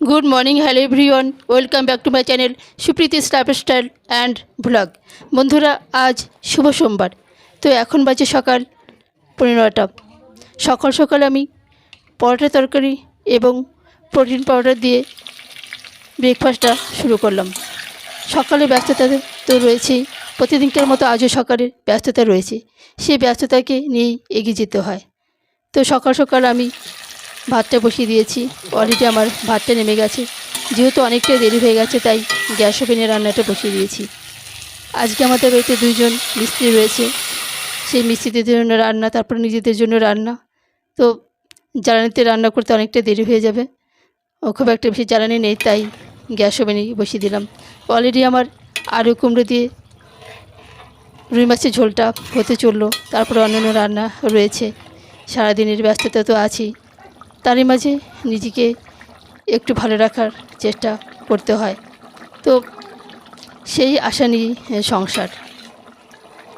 Good morning hello everyone welcome back to my channel Supriti style and vlog বন্ধুরা, আজ শুভ সোমবার। তো এখন বাজে সকাল পনেরোটা। সকাল সকাল আমি পরোটা তরকারি এবং প্রোটিন পাউডার দিয়ে ব্রেকফাস্টটা শুরু করলাম। সকালে ব্যস্ততা তো রয়েছেই প্রতিদিনকার মতো আজও সকালে ব্যস্ততা রয়েছে। সেই ব্যস্ততাকে নিয়েই এগিয়ে যেতে হয়। তো সকাল সকাল আমি ভাতটা বসিয়ে দিয়েছি। অলরেডি আমার ভাতটা নেমে গেছে। যেহেতু অনেকটা দেরি হয়ে গেছে, তাই গ্যাস ওভেনে রান্নাটা বসিয়ে দিয়েছি। আজকে আমাদের বাড়িতে দুইজন মিস্ত্রি রয়েছে। সেই মিস্ত্রিদের জন্য রান্না, তারপরে নিজেদের জন্য রান্না। তো জ্বালানিতে রান্না করতে অনেকটা দেরি হয়ে যাবে। ও খুব একটা বেশি জ্বালানি নেই, তাই গ্যাস ওভেনে বসিয়ে দিলাম। অলরেডি আমার আলু কুমড়ো দিয়ে রুই মাছের ঝোলটা হতে চলল। তারপরে অন্যান্য রান্না রয়েছে। সারাদিনের ব্যস্ততা তো আছেই। তারই মাঝে নিজেকে একটু ভালো রাখার চেষ্টা করতে হয়। তো সেই আশা নিয়েই সংসার।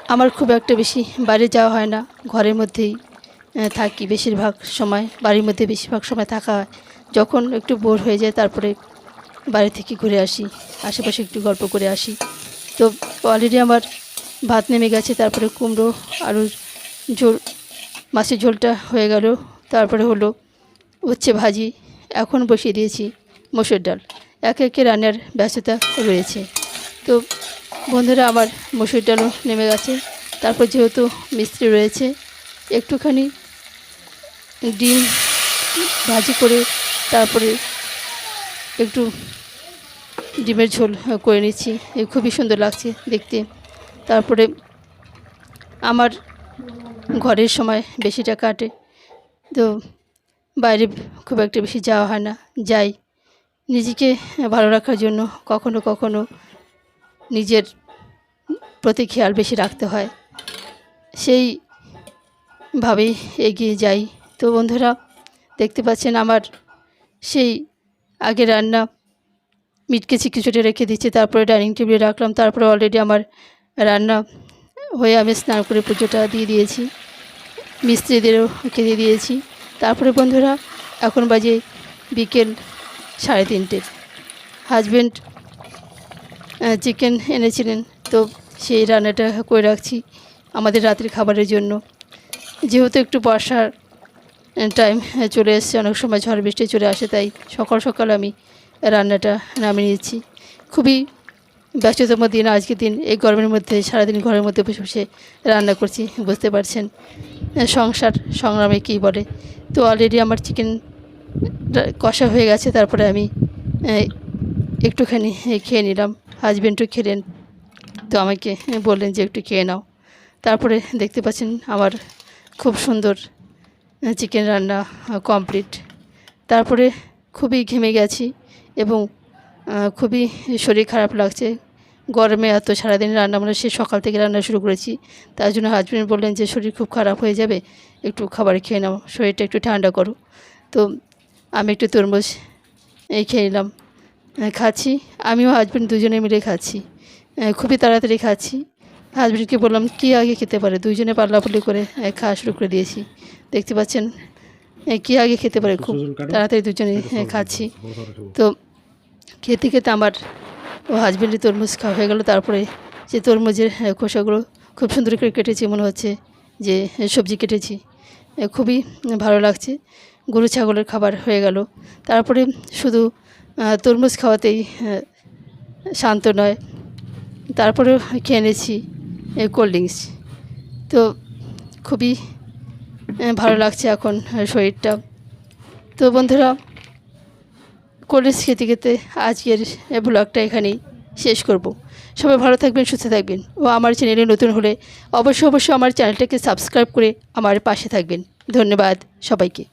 আমার খুব একটা বেশি বাইরে যাওয়া হয় না। ঘরের মধ্যেই থাকি। বেশিরভাগ সময়, বাড়ির মধ্যে বেশিরভাগ সময় থাকা হয়। যখন একটু বোর হয়ে যায়, তারপরে বাড়ি থেকে ঘুরে আসি। আশেপাশে একটু গল্প করে আসি। তো অলরেডি আমার ভাত নেমে গেছে, তারপরে কুমড়ো, আলুর ঝোল, মাছের ঝোলটা হয়ে গেল। তারপরে হলো উচ্ছে ভাজি এখন বসিয়ে দিয়েছি মসুর ডাল। একে একে রান্নার ব্যস্ততা রয়েছে। তো বন্ধুরা, আমার মসুর ডালও নেমে গেছে। তারপর যেহেতু মিস্ত্রি রয়েছে, একটুখানি ডিম ভাজি করে তারপরে একটু ডিমের ঝোল করে নিচ্ছি। খুবই সুন্দর লাগছে দেখতে। তারপরে আমার ঘরের সময় বেশিটা কাটে তো বাইরে খুব একটা বেশি যাওয়া হয় না। যাই, নিজেকে ভালো রাখার জন্য কখনো কখনো নিজের প্রতি খেয়াল বেশি রাখতে হয়। সেই সেইভাবেই এগিয়ে যাই। তো বন্ধুরা, দেখতে পাচ্ছেন আমার সেই আগে রান্না মিটকে চিকিচুটে রেখে দিচ্ছি, তারপরে ডাইনিং টেবিলে রাখলাম, তারপরে অলরেডি আমার রান্না হয়ে আমি স্নান করে পুজোটা দিয়ে দিয়েছি। মিস্ত্রিদেরও খেতে দিয়েছি। তারপরে বন্ধুরা, এখন বাজে বিকেল সাড়ে তিনটে। হাজব্যান্ড চিকেন এনেছিলেন, তো সেই রান্নাটা করে রাখছি আমাদের রাতের খাবারের জন্য। যেহেতু একটু বর্ষার টাইম চলে এসছে, অনেক সময় ঝড় বৃষ্টি চলে আসে, তাই সকাল সকাল আমি রান্নাটা নামিয়ে নিয়েছি খুবই ব্যস্ততম দিন আজকের দিন, এই গরমের মধ্যে, সারাদিন ঘরের মধ্যে বসে বসে রান্না করছি, বুঝতে পারছেন। সংসার, সংগ্রামে কী বলে। তো অলরেডি আমার চিকেন কষা হয়ে গেছে, তারপরে আমি একটুখানি খেয়ে নিলাম। হাজব্যান্ডও খেলেন। তো আমাকে বললেন যে একটু খেয়ে নাও। তারপরে দেখতে পাচ্ছেন আমার খুব সুন্দর চিকেন রান্না কমপ্লিট তারপরে খুবই ঘেমে গেছি এবং খুবই শরীর খারাপ লাগছে। গরমে এত সারাদিন রান্না মানে সে সকাল থেকে রান্না শুরু করেছি। তার জন্য হাজব্যান্ড বললেন যে শরীর খুব খারাপ হয়ে যাবে একটু খাবার খেয়ে নাও শরীরটা একটু ঠান্ডা করো। তো আমি একটু তরমুজ এই খেয়ে নিলাম। খাচ্ছি। আমিও হাজব্যান্ড দুজনে মিলে খাচ্ছি। খুবই তাড়াতাড়ি খাচ্ছি। হাজব্যান্ডকে বললাম কী আগে খেতে পারে? দুইজনে পাল্লাপাল্লি করে খাওয়া শুরু করে দিয়েছি। দেখতে পাচ্ছেন কী আগে খেতে পারে? খুব তাড়াতাড়ি দুজনে খাচ্ছি। তো খেতে খেতে আমার ও হাজব্যান্ডের তরমুজ খাওয়া হয়ে গেলো। তারপরে যে তরমুজের খোসাগুলো খুব সুন্দর করে কেটেছি মনে হচ্ছে যে সবজি কেটেছি। খুবই ভালো লাগছে। গরু, ছাগলের খাবার হয়ে গেল। তারপরে শুধু তরমুজ খাওয়াতেই শান্ত নয়। তারপরেও খেয়ে নিয়েছি কোল্ড ড্রিঙ্কস তো খুবই ভালো লাগছে এখন শরীরটা। তো বন্ধুরা ড্রিঙ্কস খেতে খেতে আজকের ব্লগটা এখানেই শেষ করব। সবাই ভালো থাকবেন, সুস্থ থাকবেন ও আমার চ্যানেলে নতুন হলে অবশ্যই অবশ্যই আমার চ্যানেলটাকে সাবস্ক্রাইব করে আমার পাশে থাকবেন। ধন্যবাদ সবাইকে।